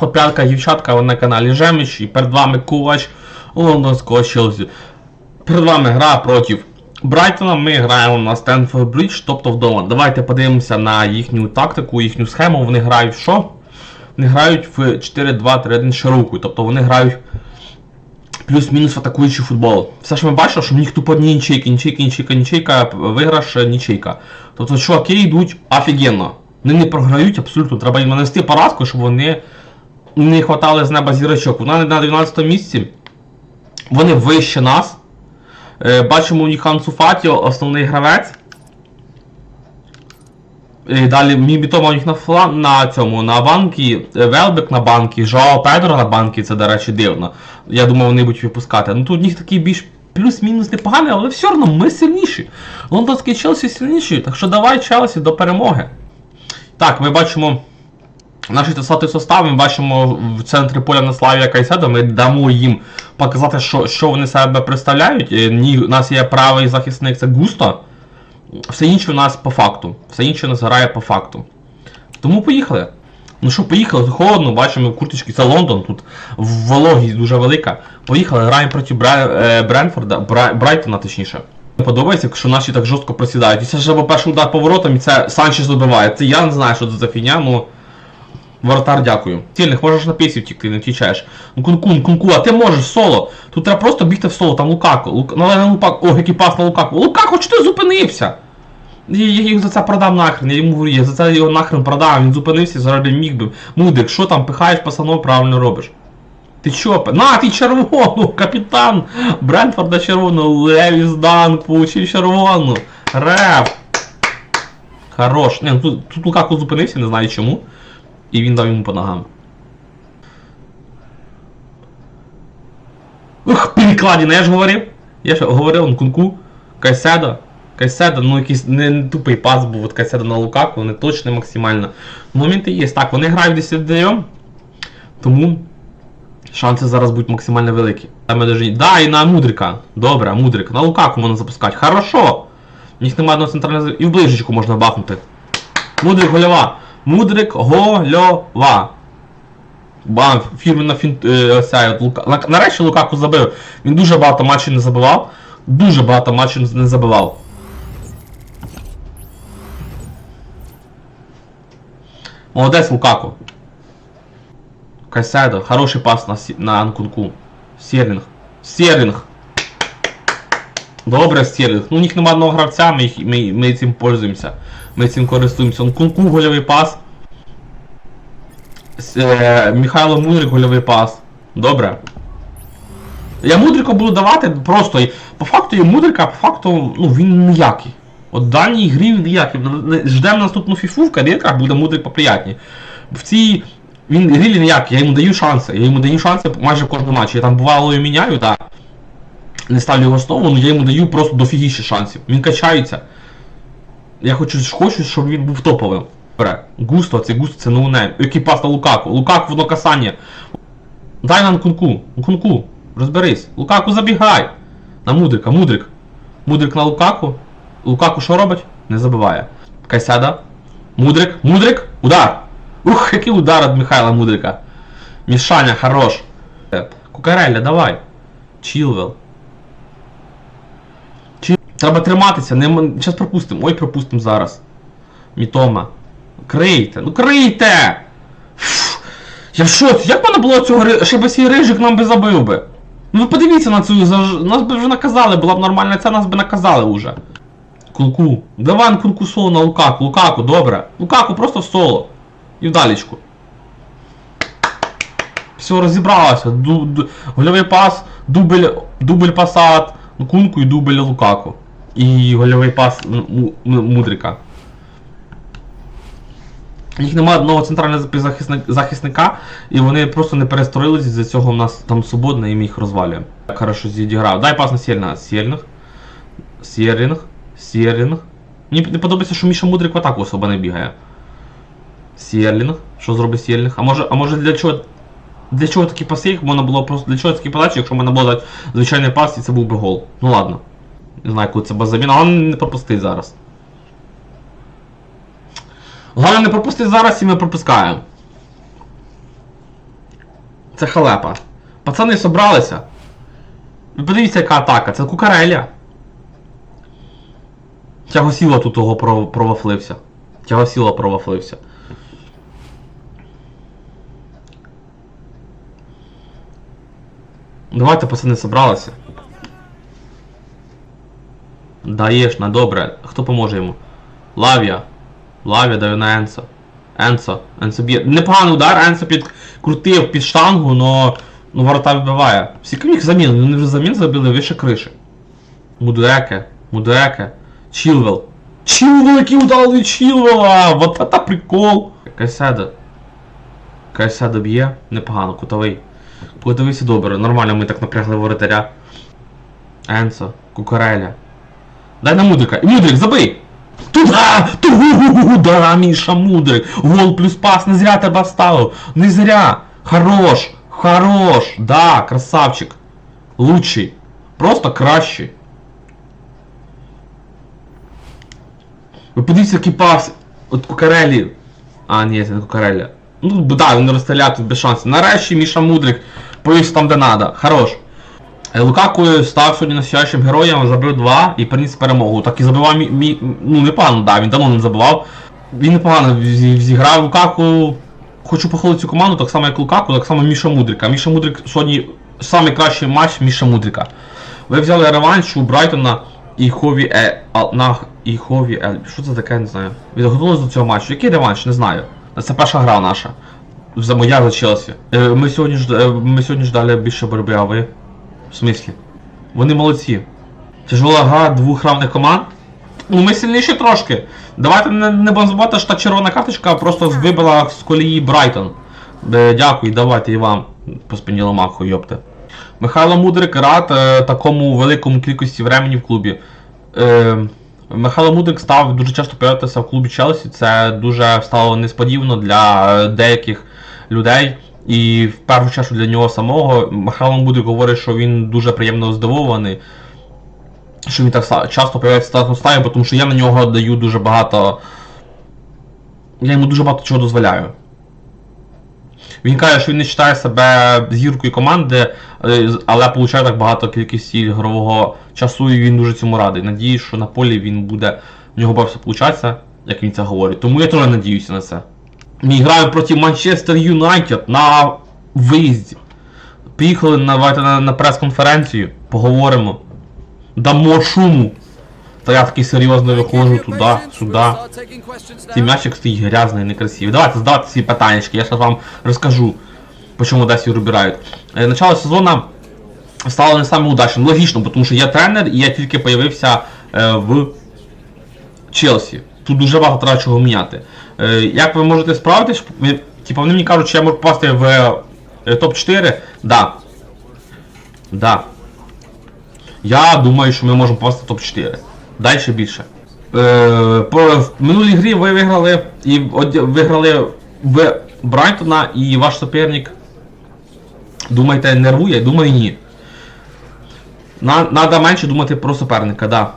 Хлоп'ятка, дівчатка, ви на каналі Жеміч і перед вами Ковач лондонського Челсі. Перед вами гра проти Брайтона. Ми граємо на Стенфорд Бридж, тобто вдома. Давайте подивимося на їхню тактику, їхню схему. Вони грають в що? Вони грають в 4-2-3-1 широку, тобто вони грають плюс-мінус атакуючий футбол. Все ж ми бачимо, що в них тупо одні нічейки, нічейка, нічейка, виграш, нічейка. Тобто чуваки йдуть офігенно. Вони не програють абсолютно. Треба їм нанести поразку, щоб вони не хватали з неба зірочок. Вона на 12 місці. Вони вище нас. Е, бачимо у них Хансу Фатіо, основний гравець. І далі Мібітома у них на флан на цьому на банкі, е, Велбек на банкі, Жоао Педро на банкі, це, до речі, дивно. Я думав, вони будуть випускати. Ну тут у них такий більш плюс-мінус непоганий, але все одно ми сильніші. Лондонський Челсі сильніші, так що давай Челсі до перемоги. Так, ми бачимо наш 30 состав, ми бачимо в центрі поля на Славія Кайседо, ми дамо їм показати, що, що вони себе представляють. Е, Ні, у нас є правий захисник, це Густо. Все інше у нас по факту. Все інше у нас грає по факту. Тому поїхали. Ну що, поїхали, холодно, бачимо курточки, це Лондон, тут вологість дуже велика. Поїхали, граємо проти е, Бренфорда, Бра... Брайтона точніше. Мені подобається, що наші так жорстко просідають. І це ж перший удар поворотом, і це Санчес добиває. Це я не знаю, що це за фігня, ну. Воротар, дякую. Цільних, можеш на пісі втікти, не втічаєш. Ну кункун, кунку, а ти можеш соло. Тут треба просто бігти в соло, там Лукако. Лук... Ну, але не Лукако. О, який пас на Лукако. Лукако, чи ти зупинився? Я, їх за це продам нахрен, я йому говорю, я за це його нахрен продам, він зупинився, заради міг би. Мудрик, що там, пихаєш пацанов, правильно робиш. Ти чо? На, ти червону, капітан Брентфорда червону, Левіс Данк получив червону. Реп. Хорош. Не, ну тут, тут Лукаку зупинився, не знаю чому. І він дав йому по ногам. Ух, перекладіна, я ж говорив. Я ж говорив, он кунку. Кайседо. Кайседо, ну якийсь не, не тупий пас був від Кайседо на Лукаку, не точно максимально. Моменти є. Так, вони грають десь вдвоєм, тому шанси зараз будуть максимально великі. Там даже... Да, і на Мудрика. Добре, Мудрик. На Лукаку можна запускати. Хорошо! У них немає одного центрального... І в ближечку можна бахнути. Мудрик гольова. Мудрик гольова. Бам, фірмена фінт. Е, Лука... на- Нарешті Лукаку забив. Він дуже багато матчів не забивав. Дуже багато матчів не забивав. Молодець Лукаку. Кайседо, хороший пас на, на Анкунку. Сєрлінг. Сєрлінг. Добре, Стерлінг. Ну, у них нема одного гравця, ми, ми, ми цим пользуємося. Ми цим користуємося. Нкунку гольовий пас. Е, Михайло Мудрик гольовий пас. Добре. Я Мудрику буду давати просто. По факту є Мудрика, по факту, ну він ніякий. От в даній грі він ніякий. Ждемо наступну фіфу, в кар'єрках буде Мудрик поприятні. В цій. Він рілі ніякий, я йому даю шанси. Я йому даю шанси майже в кожному матчі. Я там бувало і міняю, так. Не ставлю його основу, але я йому даю просто дофігіше шансів. Він качається. Я хочу, хочу, щоб він був топовим. Добре. Густо, це густо, це ноунейм. Який пас на Лукаку. Лукаку воно касання. Дай на Нкунку. Нкунку. Розберись. Лукаку забігай. На Мудрика, Мудрик. Мудрик на Лукаку. Лукаку що робить? Не забиває. Кайсяда. Мудрик. Мудрик. Удар. Ух, який удар від Михайла Мудрика. Мішаня, хорош. Кукарелля, давай. Чілвел. Треба триматися, не зараз пропустимо. Ой, пропустимо зараз. Мітома. Крийте, ну крийте! Фу, Я шоці, як можна було цього ще би цей рижик нам би забив би? Ну ви подивіться на цю Нас би вже наказали, була б нормальна ця, нас би наказали уже. Кулку. Давай кулку соло на Лукаку. Лукаку, добре. Лукаку просто в соло. І вдалічку. Все, розібралося. Ду, ду, гольовий пас, дубль, дубль пасат, Кунку і дубль Лукаку. І гольовий пас Мудрика. Них немає одного центрального захисника, і вони просто не перестроїлись, з-за цього в нас там свободно і їх розвалюємо. Так хорошо зіграв. Дай пас на Сєрінга. Сєрінг. Сєрінг. Сєрінг. Мені не подобається, що Міша Мудрик в атаку особо не бігає. Сєрлінг. Що зробить Сєрлінг? А може, а може для чого. Для чого такі паси, їх можна було просто. Для чого такі подачі, якщо можна було дати звичайний пас і це був би гол. Ну ладно. Не знаю, коли це була заміна, але не пропустить зараз. Головне не пропустити зараз і ми пропускаємо. Це халепа. Пацани собралися. Ви подивіться, яка атака, це кукареля. Тягосіла тут того про- провафлився. Тягосіла провафлився. Давайте, пацани, собралися. Даєш на добре. Хто поможе йому? Лавія. Лавія дає на Енсо. Енсо. Енсо б'є. Непоганий удар, Енсо підкрутив під штангу, но ну, ворота вибиває. Всі їх замін, вони вже замін забили вище криші. Мудуеке, Мудуеке, Чілвел. Чілвел, який від Чілвела! Вот это прикол! Кайседо. Кайседо б'є, непогано, кутовий. Подивися добре, нормально ми так напрягли воротаря. Енсо, Кукареля. Дай на Мудрика. Мудрик, забий! Туда! Туда, Міша Мудрик! Гол плюс пас, не зря тебе вставив! Не зря! Хорош! Хорош! Да, красавчик! Лучший! Просто кращий! Ви подивіться, який пас от Кукарелі. А, ні, це не Кукареля. Ну, да, він розстріляв тут без шансів. Нарешті Міша Мудрик повівся там, де надо. Хорош. Е, Лукаку став сьогодні настоящим героєм, забив два і приніс перемогу. Так і забивав мі, мі, ну непогано, да, він давно не забивав. Він непогано зіграв Лукаку. Хочу похвалити цю команду, так само як Лукаку, так само Міша Мудрика. Міша Мудрик сьогодні найкращий матч Міша Мудрика. Ви взяли реванш у Брайтона і Хові Е. На і Хові Ель. Що це таке, не знаю. Відготувалися до цього матчу. Який реванш? Не знаю. Це перша гра наша. За моя за Челсі. Е, Ми сьогодні ж е, ми сьогодні ждали більше боротьби, а ви? В смислі? Вони молодці. Тяжела гра двох равних команд. Ну, ми сильніші трошки. Давайте не, не будемо забувати, що та червона карточка просто вибила з колії Брайтон. Е, дякую, давайте і вам по спині ламаху, йопте. Михайло Мудрик рад е, такому великому кількості времени в клубі. Е, Михайло Мудрик став дуже часто появитися в клубі Челсі. Це дуже стало несподівано для е, деяких людей. І в першу чергу для нього самого. Михайло Мудрик говорить, що він дуже приємно здивований, що він так часто появляється в стаї, тому що я на нього даю дуже багато. Я йому дуже багато чого дозволяю. Він каже, що він не вважає себе зіркою команди, е, але получає так багато кількості ігрового часу, і він дуже цьому радий. Надіюсь, що на полі він буде в нього все получатися, як він це говорить. Тому я теж надіюся на це. Ми граємо проти Манчестер Юнайтед на виїзді. Приїхали на, давайте на, на прес-конференцію, поговоримо. Дамо шуму. Та я такий серйозно виходжу туди, сюди. Цей м'ячик стоїть грязний, некрасивий. Давайте задавайте ці питання, я зараз вам розкажу, по чому Десі вибирають. Е, Начало сезону стало не саме удачним. Логічно, тому що я тренер і я тільки появився е, в Челсі. Тут дуже багато треба чого міняти. Е, як ви можете справитись? Типа вони мені кажуть, що я можу попасти в е, топ-4. Да. Да. Я думаю, що ми можемо попасти в топ-4. Далі більше. Е, в минулій грі ви виграли і виграли в Брайтона і ваш суперник. Думаєте, нервує? Думаю, ні. На, надо менше думати про суперника, да.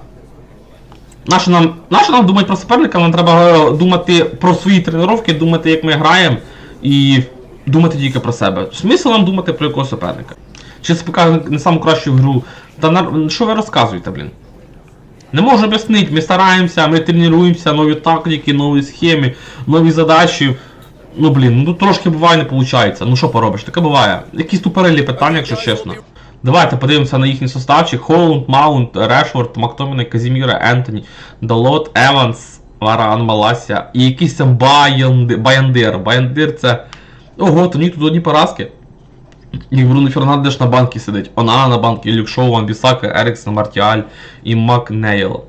Нащо нам, нащо нам думати про суперника? Нам треба е, думати про свої тренування, думати, як ми граємо, і думати тільки про себе. Смисл нам думати про якого суперника. Чи покаже не саму кращу гру. Та на, що ви розказуєте, блін? Не можу об'яснити, ми стараємося, ми тренуємося, нові тактики, нові схеми, нові задачі. Ну блін, ну трошки буває не виходить. Ну що поробиш, таке буває. Якісь тупорелі питання, якщо чесно. Давайте подивимося на їхній составчик. Холланд, Маунт, Решфорд, Мактоміна, Казіміра, Ентоні, Далот, Еванс, Варан, Малася і якийсь там Баянди- Баяндир. Баяндир це. Ого, то ні тут одні поразки. І Бруно Фернандеш на банкі сидить. Она на банкі, Люк Шоу, Ван Бісака, Еріксон, Мартіаль і Макнейл.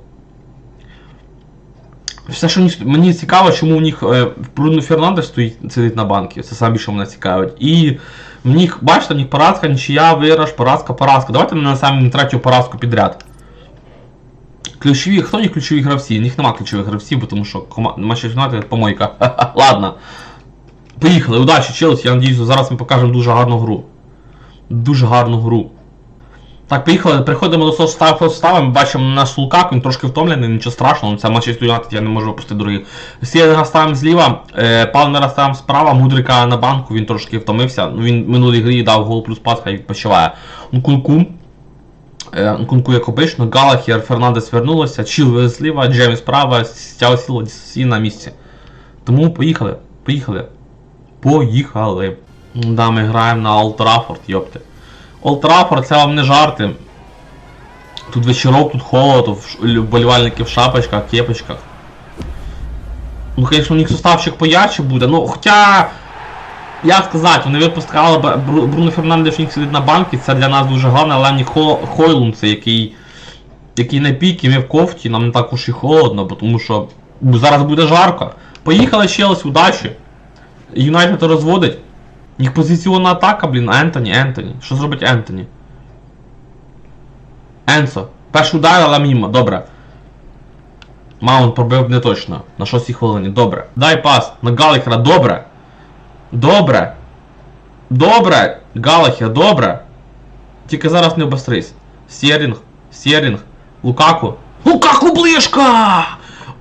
Все, що мені- цікаво, чому в них е, Бруно Фернандеш стоїть сидить на банкі. Це саме більше мене цікавить. І в них, бачите, в них поразка, нічия, виграш, поразка, поразка. Давайте на третю поразку підряд. Ключові, хто них ключові гравці? В них нема ключових гравців, тому що кома... Манчестер Юнайтед помойка. Ладно. Поїхали, удачі, Челсі, я надіюсь, зараз ми покажемо дуже гарну гру. Дуже гарну гру. Так, поїхали, приходимо до составу, ми бачимо наш Лукаку, він трошки втомлений, нічого страшного, це Манчестер Юнайтед, я не можу випустити других. Сєрга ставимо зліва, е, Палмера ставимо справа, Мудрика на банку, він трошки втомився. Ну, він в минулій грі дав гол плюс пас, хай відпочиває. Нкунку. Е, Нкунку як обично, Галахер, Фернандес вернулося, Чіл зліва, Джемі справа, Стяо Сіло всі на місці. Тому поїхали, поїхали. Поїхали. Да, ми граємо на Олд йопте. Олд Траффорд, це вам не жарти. Тут вечірок, тут холод, вболівальники в шапочках, кепочках. Ну, звісно, у них суставчик поярче буде, ну хоча. Як сказати, вони випускали Бруно Фернандеш, у сидить на банці, це для нас дуже головне, але не Хо... Хойлун, це який. Який на піки, ми в кофті, нам не так уж і холодно, бо тому що зараз буде жарко. Поїхали Челсі, удачі. Юнайтед розводить. Їх позиційна атака, блін, Ентоні, Ентоні. Що зробить Ентоні? Енсо. Перший удар, але мімо, добре. Маунт пробив не точно. На 6 хвилині. Добре. Дай пас на Галахера, добре. Добре. Добре. Галахер, добре. Тільки зараз не обострись. Сєрінг, Сєрінг, Лукаку. Лукаку ближка!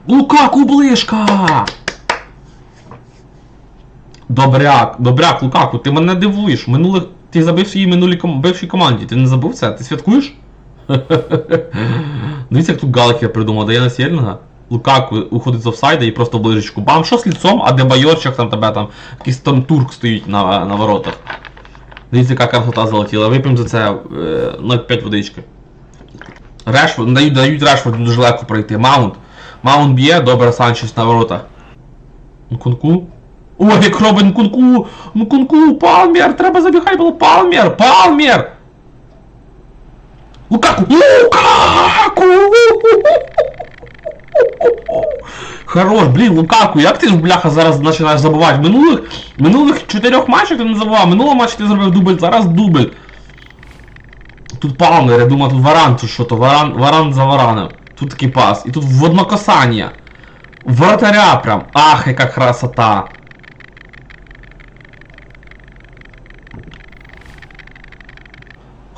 Лукаку ближка! Добряк, добряк, Лукаку, ти мене дивуєш. Минулих. Ти забив своїй минулій ком... бившій команді. Ти не забув це? Ти святкуєш? Дивіться, як тут Галахер придумав, дає Сєрінга. Лукаку уходить з офсайда і просто ближечку. Бам, що з лицом, а де байорчик там тебе там, якийсь там турк стоїть на, на воротах. Дивіться, яка красота залетіла. Вип'ємо за це е, 0,5 водички. Решфорд, дають, дають Решфорду дуже легко пройти. Маунт. Маунт б'є, добре, Санчес на воротах. Нкунку. Ой, як робить Нкунку! Нкунку, Палмер! Треба забігай було Палмер! Палмер! Лукаку! Лукаку! Хорош, блін, Лукаку, як ти бляха, зараз починаєш забувати? Минулих, минулих чотирьох матчах ти не забував, минулого матчі ти зробив дубль, зараз дубль. Тут Палмер, я думаю, тут Варан, чи що то, Варан, Варан за Вараном. Тут такий пас. І тут в однокасання. Вратаря прям. Ах, яка красота.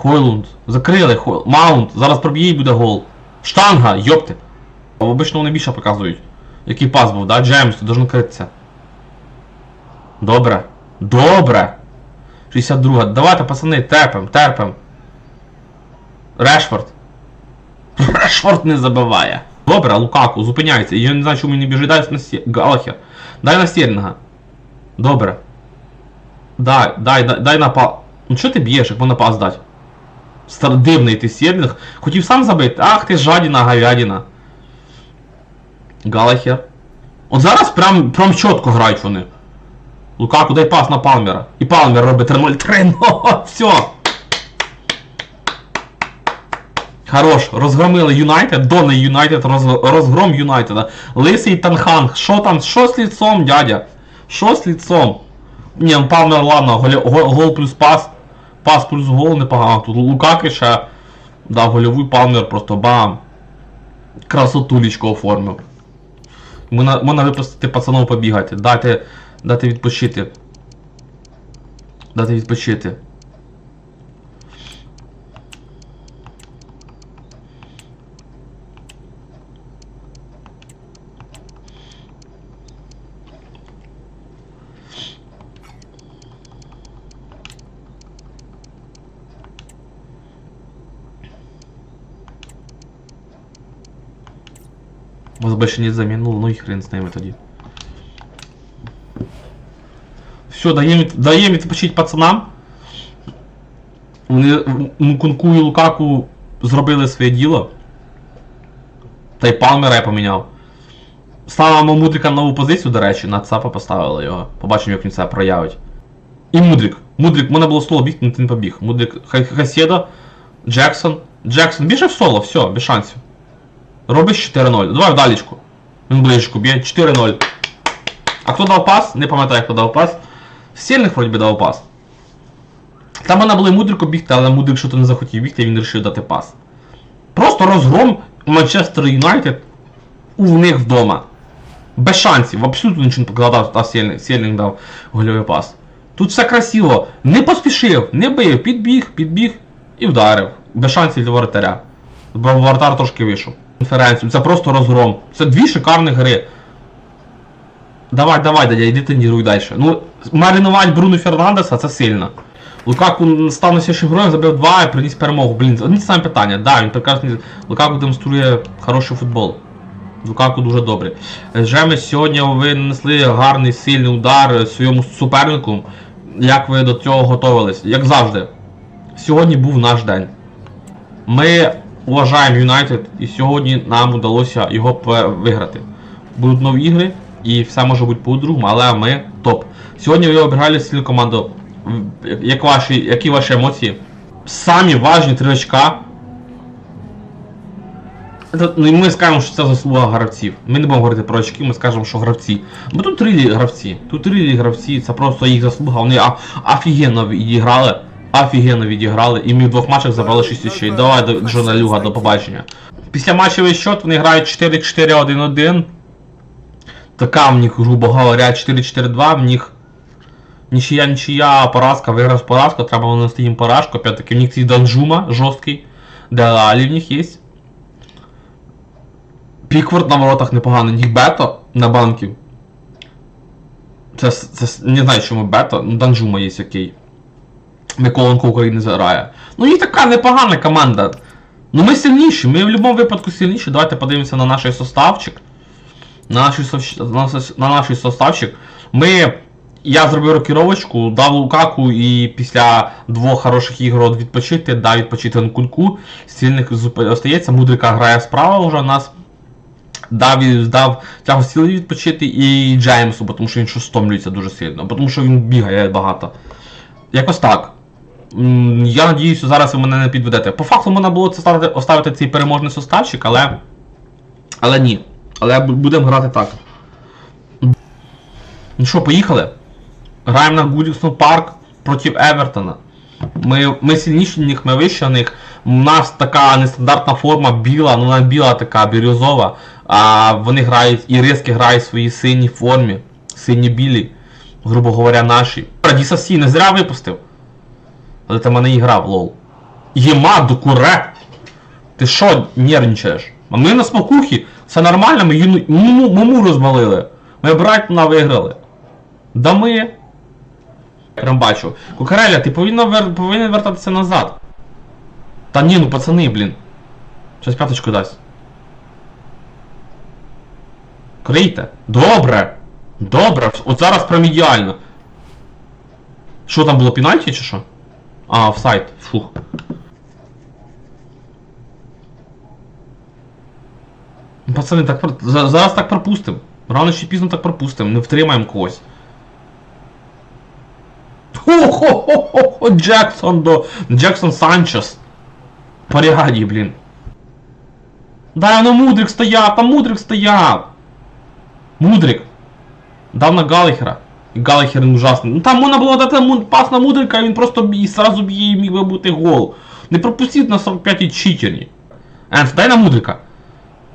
Хойлунд. Закрили Хойл. Маунт. Зараз проб'є і буде гол. Штанга, йопти. Обично вони більше показують. Який пас був, да? Джеймс, ти должен критися. Добре. Добре. 62. Давайте, пацани, терпим, терпим. Решфорд. Решфорд не забиває. Добре, Лукаку, зупиняється. Я не знаю, чому він не біжить. Дай на Сє... Галахер. Дай на Стерлінга. Добре. Дай, дай, дай, дай на па. Ну чого ти б'єш, як можна пас дати? Стар дивний ти Стерлінг. Хотів сам забити. Ах ти жадіна, говядина. Галахер. От зараз прям, прям чітко грають вони. Лукаку, дай пас на Палмера. І Палмер робить 3-0. 3-0. Все. Хорош, розгромили Юнайтед, Донний Юнайтед, розгром Юнайтеда. Лисий Танханг, що там, що з лицом, дядя? Що з лицом? Ні, ну Палмер, ладно, гол, гол плюс пас. Пас плюс гол непогано. Тут Лукаки ще дав гольовий Палмер просто бам. Красотулечко оформив. Можна, можна випустити пацанов побігати. Дати, дати відпочити. Дати відпочити. Вас більше не замінило, ну і хрен з ними тоді. Все, даємо, даємо відпочити пацанам. Вони Мукунку і Лукаку зробили своє діло. Та й Палмера я поміняв. Ставимо Мудрика на нову позицію, до речі, на ЦАПа поставили його. Побачимо, як він себе проявить. І Мудрик. Мудрик, можна було соло бігти, але ти не побіг. Мудрик Хаседо, Джексон. Джексон, біже в соло, все, без шансів. Робиш 4-0. Давай вдалічку. Він ближчку б'є 4-0. А хто дав пас? Не пам'ятаю, хто дав пас. Сильних вроді би дав пас. Там вона були мудрику бігти, але мудрик що то не захотів бігти, він вирішив дати пас. Просто розгром Манчестер Юнайтед у них вдома. Без шансів, абсолютно нічого не покладав, та Сєльник, Сєльник дав гольовий пас. Тут все красиво. Не поспішив, не бив, підбіг, підбіг. І вдарив. Без шансів для воротаря. Бо воротар трошки вийшов. Конференцію. Це просто розгром. Це дві шикарні гри. Давай, давай, дядя, йди тренуй далі. Ну, маринувати Бруно Фернандеса це сильно. Лукаку став найсильнішим героєм, забив два і приніс перемогу. Блін, одні саме питання. Да, він прекрасний. Лукаку демонструє хороший футбол. Лукаку дуже добре. Жеми, сьогодні ви нанесли гарний сильний удар своєму супернику. Як ви до цього готувались? Як завжди. Сьогодні був наш день. Ми вважаємо Юнайтед, і сьогодні нам вдалося його виграти. Будуть нові ігри, і все може бути по-другому, але ми топ. Сьогодні ви обіграли сильну команду. Як ваші, які ваші емоції? Самі важні три очка. Ну ми скажемо, що це заслуга гравців. Ми не будемо говорити про очки, ми скажемо, що гравці. Бо тут три гравці, Тут три гравці, це просто їх заслуга. Вони офігенно відіграли. Офігенно відіграли. І ми в двох матчах забрали 6 очей. Давай, до- Джона Люга, до побачення. Після матчевий счет вони грають 4-4-1-1. Така в них, грубо говоря, 4-4-2, в них нічия, нічия, поразка, виграв поразку, треба нанести їм поражку. Опять-таки, в них цей Данжума жорсткий. Делалі в них є. Пікворд на воротах непогано, них бето на банків. Це, це не знаю, чому бето, ну Данжума є окей. Миколенко України заграє. Ну і така непогана команда. Ну ми сильніші, ми в будь-якому випадку сильніші. Давайте подивимося на наш составчик. На наш, на наш- составчик. Ми. Я зробив рокіровочку, дав Лукаку і після двох хороших ігор відпочити, дав відпочити Нкунку. Сильних зуп- остається. Мудрика грає справа вже у нас. Дав, дав тягу сили відпочити і Джеймсу, тому що він щось стомлюється дуже сильно, тому що він бігає багато. Якось так. Я надіюся, зараз ви мене не підведете. По факту можна було це ставити, оставити цей переможний составчик, але. Але ні. Але будемо грати так. Ну що, поїхали? Граємо на Гудіксон Парк проти Евертона. Ми, ми сильніші них, ми вище них. У нас така нестандартна форма біла, ну вона біла така бірюзова. А вони грають, і риски грають в своїй синій формі. Сині-білі, грубо говоря, наші. Радіса Сі не зря випустив. Але ти мене і грав, лол. Єма, докуре! Ти що нервничаєш? А ми на смакухі, все нормально, ми юну, муму, розвалили. Ми Брайтона виграли. Да ми. Бачу. Кукареля, ти повинна вер... повинен вертатися назад. Та ні, ну пацани, блін. Щось п'яточку дасть. Крийте. Добре. Добре. От зараз прям ідеально. Що там було пенальті чи що? А, офсайд. Фух. Ну, Пацани, так про- зараз так пропустим. Рано чи пізно так пропустим, не втримаємо когось. Хо-хо-хо-хо, Джексон до. Джексон Санчес. Поряді, блін. Да, ну Мудрик стояв, там Мудрик стояв. Мудрик. Дав на Галихера. Він ужасний. Ну там можна було дати пас на Мудрика, він просто б- і сразу б'є і міг би бути гол. Не пропустіть на 45-й читерні. Енс, дай на Мудрика.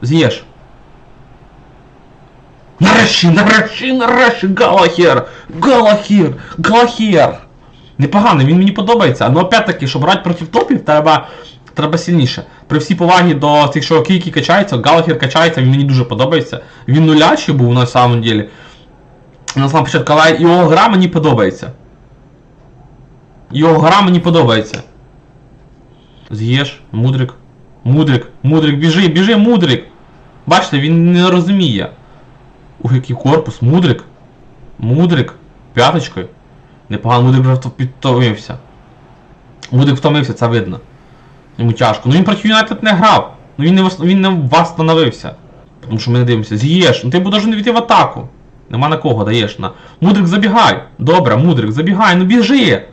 З'їж. Нарешті, нарешті, нарешті, Галахер! Галахер! Галахер! Непогано, він мені подобається. Але опять-таки, щоб грати проти топів, треба, треба сильніше. При всій повагі до тих, що кійки качаються, Галахер качається, він мені дуже подобається. Він нулячий був на самом деле. Початку, але його гра мені подобається. Його гра мені подобається. З'їж, мудрик. Мудрик, мудрик, біжи, біжи, мудрик! Бачите, він не розуміє. Ух, який корпус, мудрик. Мудрик. П'яточкою. Непогано, мудрик вже підтомився. Мудрик втомився, це видно. Йому тяжко. Ну він проти Юнайтед не грав. Ну він не, він не восстановився. Тому що ми не дивимося. З'їж, ну ти будеш не війти в атаку. Нема на кого даєш на. Мудрик забігай. Добре, мудрик, забігай, ну біжи.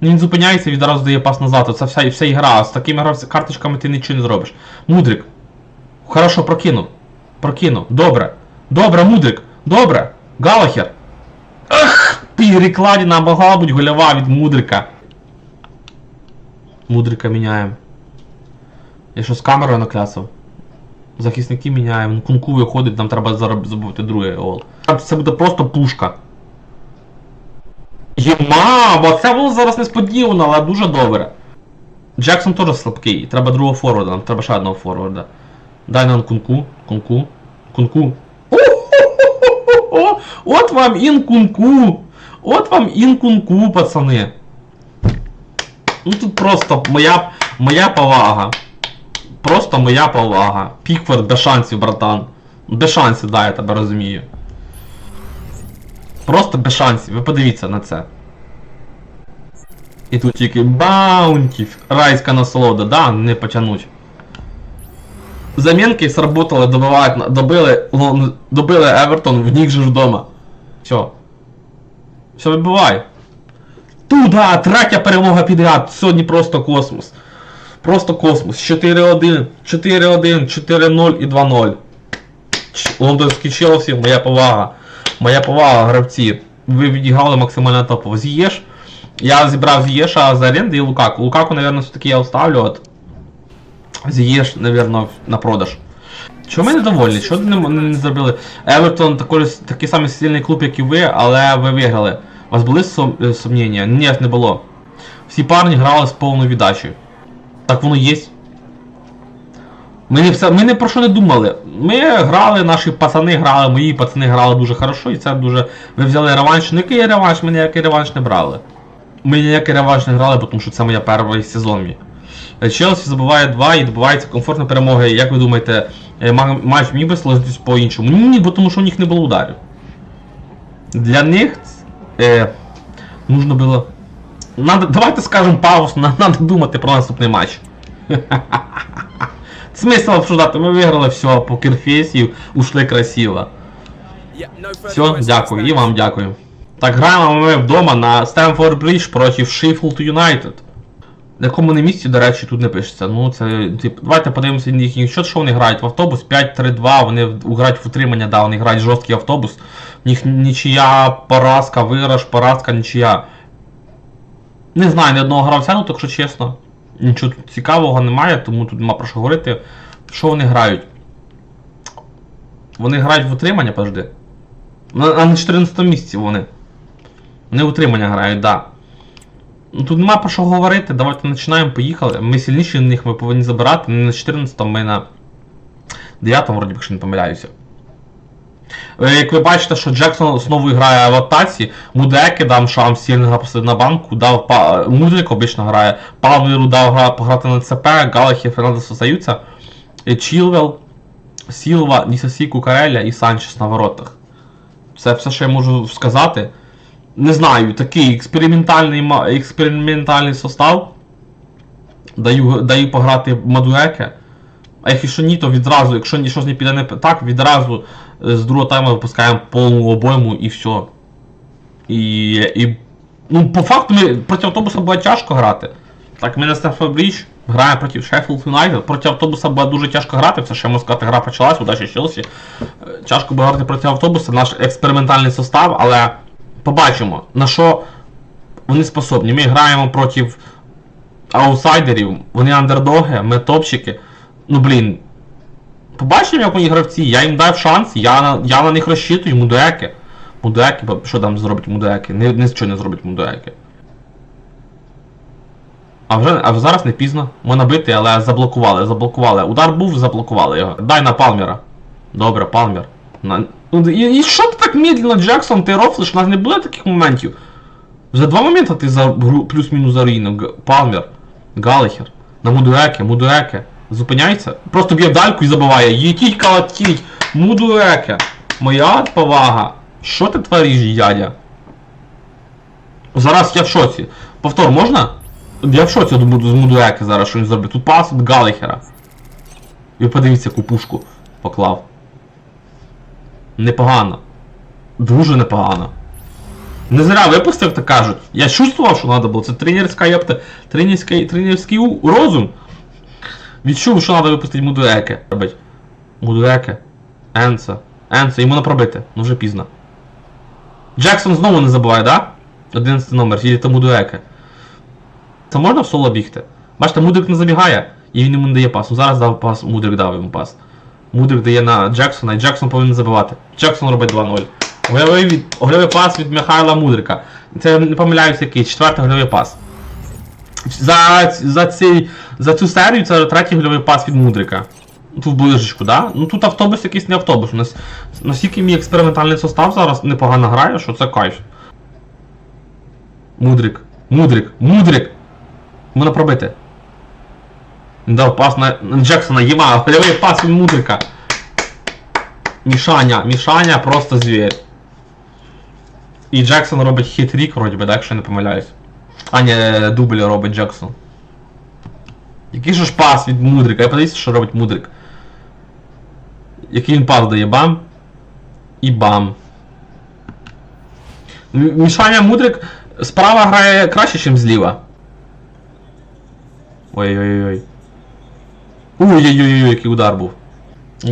Ну, Він зупиняється і відразу дає пас назад. Це вся, вся ігра. З такими карточками ти нічого не зробиш. Мудрик. Хорошо, прокинув. Прокинув. Добре. Добре, Мудрик. Добре. Галахер. Ах! Перекладина могла бути гольова від Мудрика. Мудрика міняємо. Я що з камерою наклясав? Захисники міняємо. Ну, Кунку виходить, нам треба забути другий гол. Це буде просто пушка. Єма, бо це було зараз несподівано, але дуже добре. Джексон теж слабкий, треба другого форварда, нам треба ще одного форварда. Дай нам кунку, кунку, кунку. От вам інкунку! От вам інкунку, пацани. Ну тут просто моя, моя повага. Просто моя повага. Пікфорд без шансів, братан. Без шансів, да, я тебе розумію. Просто без шансів, ви подивіться на це. І тут тільки баунті, райська насолода, да, не потянуть. Замінки сработали, добивають, добили, добили Евертон, в них же ж вдома. Все. Все вибивай. Туда, третя перемога підряд. Сьогодні просто космос. Просто космос. 4-1, 4-1, 4-0 і 2-0. Ч- Лондонський Челсі, моя повага. Моя повага, гравці. Ви відіграли максимально топово. З'єш. Я зібрав Зієша за оренди і Лукаку. Лукаку, наверное, все-таки я оставлю. От. Зієш, наверное, на продаж. Чому ми недовольні? Що не, не, не зробили? Евертон також такий самий сильний клуб, як і ви, але ви виграли. У вас були сум, е, сумніння? Ні, не було. Всі парні грали з повною віддачею. Так воно є. Ми не, все, ми не про що не думали. Ми грали, наші пацани грали, мої пацани грали дуже хорошо, і це дуже. Ви взяли реванш. Ну який реванш? Ми ніякий реванш не брали. Ми ніякий реванш не грали, тому що це моя перший сезон. Е, Челсі забиває 2 і добивається комфортна перемога. Як ви думаєте, е, ма- матч міг би сложитись по-іншому? Ні, бо тому що у них не було ударів. Для них е, нужно було. Надо, давайте скажемо паузу, надо думати про наступний матч. Смисл обсуждати, ми виграли все, по кірфейсі, ушли красиво. Все, дякую, і вам дякую. Так, граємо ми вдома на Стемфорд Бридж проти Sheffield United. На якому не місці, до речі, тут не пишеться. Ну, це, тип, давайте подивимося на їхній счет, що вони грають в автобус 5-3-2, вони в- грають в утримання, да, вони грають жорсткий автобус. У них нічия, поразка, виграш, поразка, нічия. Не знаю ні одного гравця, ну, так що чесно. Нічого тут цікавого немає, тому тут нема про що говорити. Що вони грають? Вони грають в утримання, подожди. А на 14 місці вони. Вони в утримання грають, так. Да. Ну тут нема про що говорити, давайте починаємо, поїхали. Ми сильніші на них ми повинні забирати. Не на 14 ми на 9 вроді, якщо не помиляюся. Е, Як ви бачите, що Джексон знову грає в атаці, Мудеки дав шанс сильно грати на банку, дав па... Мудрик обично грає, Павлеру дав гра... пограти на ЦП, Галахі, Фернандес остаються, Е, Чілвел, Сілва, Нісасі, Кукареля і Санчес на воротах. Це все, що я можу сказати. Не знаю, такий експериментальний, експериментальний состав. Даю, даю пограти Мадуеке. А якщо ні, то відразу, якщо ні- щось не піде не так, відразу е, з другого тайму випускаємо повну обойму і все. І, і. Ну, по факту ми проти автобуса буде тяжко грати. Так, ми на Стефа Брідж граємо проти Sheffield United. Проти автобуса буде дуже тяжко грати, це ще можна сказати, гра почалась, удачі Челсі. Е, Тяжко буде грати проти автобуса, наш експериментальний состав, але побачимо, на що вони способні. Ми граємо проти аутсайдерів, вони андердоги, ми топчики. Ну блін. Побачимо, як мої гравці, я їм дав шанс, я на, я на них розчитую, мудеки. Мудеки, що там зробить мудеки? Ні, нічого не зробить мудеки. А вже а зараз не пізно. Ми набити, але заблокували, заблокували. Удар був, заблокували його. Дай на Палмера. Добре, Палмер. На... Ну, І, і що ти так медленно, Джексон, ти рофлиш, у нас не було таких моментів. За два моменти ти за плюс-мінус заруїнив. Г- Палмер, Галихер, на Мудуеке, Мудуеке. Зупиняється. Просто б'є дальку і забиває. Їтіть калатіть. Мудуеке. Моя повага. Що ти твориш, дядя? Зараз я в шоці. Повтор, можна? Я в шоці Муду- з Мудуеки зараз, що він зробить. Тут пас від Галихера. І подивіться, яку пушку поклав. Непогано. Дуже непогано. Не зря випустив, так кажуть. Я чувствував, що треба було. Це тренерська єпта. Тренерський, тренерський розум. Відчув, що треба випустити Мудуеке. Робить. Мудуеке. Енса. Енса, йому не пробити. Ну вже пізно. Джексон знову не забуває, да? 11 номер, їде Мудуеке. Це можна в соло бігти? Бачите, Мудрик не забігає, і він йому не дає пас. Ну зараз дав пас, Мудрик дав йому пас. Мудрик дає на Джексона, і Джексон повинен забивати. Джексон робить 2-0. Гольовий, від, пас від Михайла Мудрика. Це не помиляюся який, четвертий гольовий пас. За, за, цей, за цю серію це третій гольовий пас від Мудрика. Тут ближечку, да? Ну тут автобус якийсь не автобус. У нас наскільки мій експериментальний состав зараз непогано грає, що це кайф. Мудрик. Мудрик. Мудрик! Мене пробити. Дав пас на, на Джексона, єма, гольовий пас від Мудрика. Мішаня, Мішаня просто звір. І Джексон робить хитрік, вроді би, так, якщо я не помиляюсь. А не дубль робить Джексон. Який же ж пас від Мудрика? Я подивіться, що робить Мудрик. Який він пас дає бам. І бам. Мішаня Мудрик справа грає краще, ніж зліва. Ой-ой-ой. Ой-ой-ой, який удар був.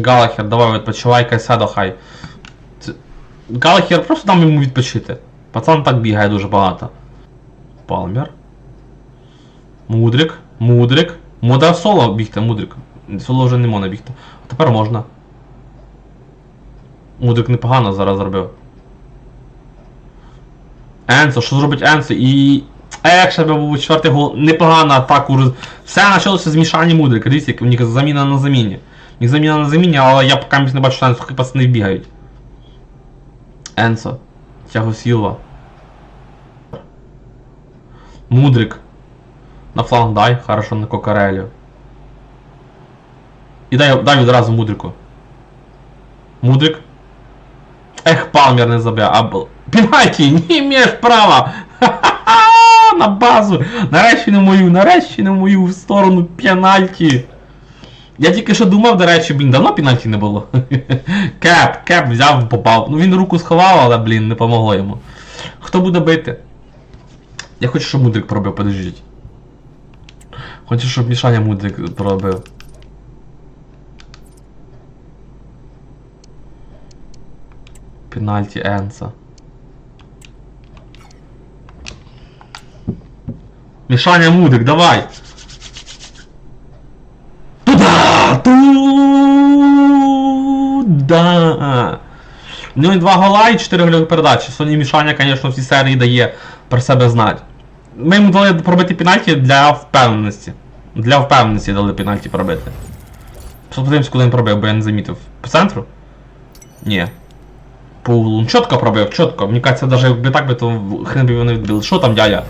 Галахер, давай відпочивай, Кайседо хай. Галахер просто дам йому відпочити. Пацан так бігає дуже багато. Палмер. Мудрик. Мудрик. Мода соло бігти, Мудрик. Соло вже не можна бігти. А тепер можна. Мудрик непогано зараз зробив. Енсо, що зробить Енсо? І. Ще був четвертий гол. Непогана атаку. Все почалося з мішання Мудрика. Дивіться, як у них заміна на заміні. У них заміна на заміні, але я поки не бачу, що Енсо, хай пацани бігають. Енсо. Тяго Сілва. Мудрик. На фланг дай, хорошо на Кокарелю. І дай, дай відразу Мудрику. Мудрик. Ех, Палмер не забив. А Пенальті, не маєш права. Ха-ха-ха, на базу. Нарешті не мою, нарешті не мою в сторону пенальті. Я тільки що думав, до речі, блін, давно пенальті не було. Кеп, кеп взяв, попав. Ну він руку сховав, але, блін, не помогло йому. Хто буде бити? Я хочу, щоб Мудрик пробив, подождіть. Хочу, щоб Мішаня Мудрик пробив. Пенальті Енса. Мішаня Мудрик, давай! Туда! Туда! Ну і два гола і 4 гольові передачі. Соні Мішаня, звісно, в цій серії дає про себе знати. Ми йому дали пробити пенальті для впевненості. Для впевненості дали пенальті пробити. Подивимось, коли він пробив, бо я не замітив. По центру? Ні. По углу. Чітко пробив, чітко. Мені кажеться, навіть якби так би, то хрен би вони відбили. Що там, дядя?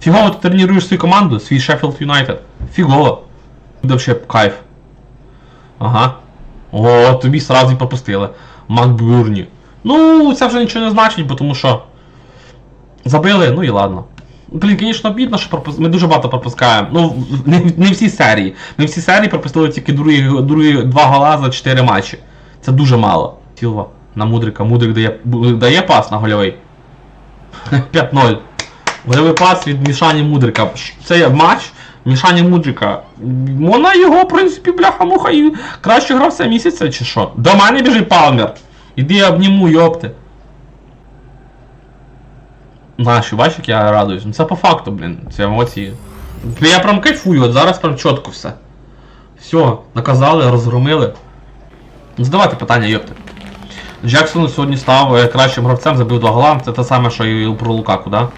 Фігово ти тренуєш свою команду, свій Шеффілд Юнайтед. Фігово. Буде взагалі кайф. Ага. О, тобі сразу і пропустили. Макбюрні. Ну, це вже нічого не значить, бо тому що. Забили, ну і ладно. Блін, звісно, бідно, що пропус... ми дуже багато пропускаємо. Ну, не, не всі серії. Ми всі серії пропустили тільки другі, другі два гола за 4 матчі. Це дуже мало. Сілва на Мудрика. Мудрик дає, дає пас на гольовий. 5-0. Гольовий пас від Мішані Мудрика. Це є матч Мішані Мудрика. Вона його, в принципі, бляха-муха і краще гравця місяця чи що? До мене біжить Палмер. Іди я обніму, йопти. Знаєш, бачиш, як я радуюсь. Ну це по факту, блін, це емоції. Я прям кайфую, от зараз прям чітко все. Все, наказали, розгромили. Ну, Задавайте питання, йопти. Джексон сьогодні став е, кращим гравцем, забив два гола. Це те саме, що і про Лукаку, да?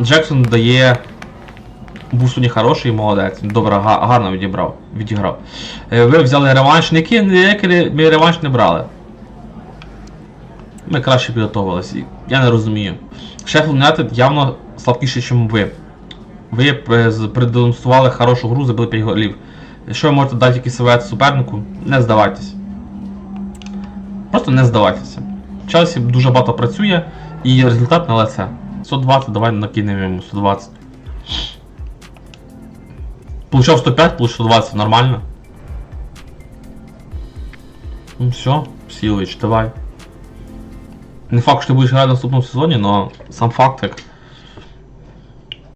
Джексон дає. Був сьогодні хороший молодець. Добре, гарно відібрав, відіграв. Е, Ви взяли реванш, ніякий, ніякий ми реванш не брали. Ми краще підготовилися. Я не розумію. Шеффілд Юнайтед явно слабкіше, ніж ви. Ви е, продемонстрували хорошу гру, забили 5 голів. Якщо ви можете дати якийсь совет супернику, не здавайтесь. Просто не здавайтеся. Челсі дуже багато працює і результат на лице. 120, давай накинемо йому 120. Получав 105, получив 120, нормально. Ну все, Сілич, давай. Не факт, що ти будеш грати в наступному сезоні, но сам факт як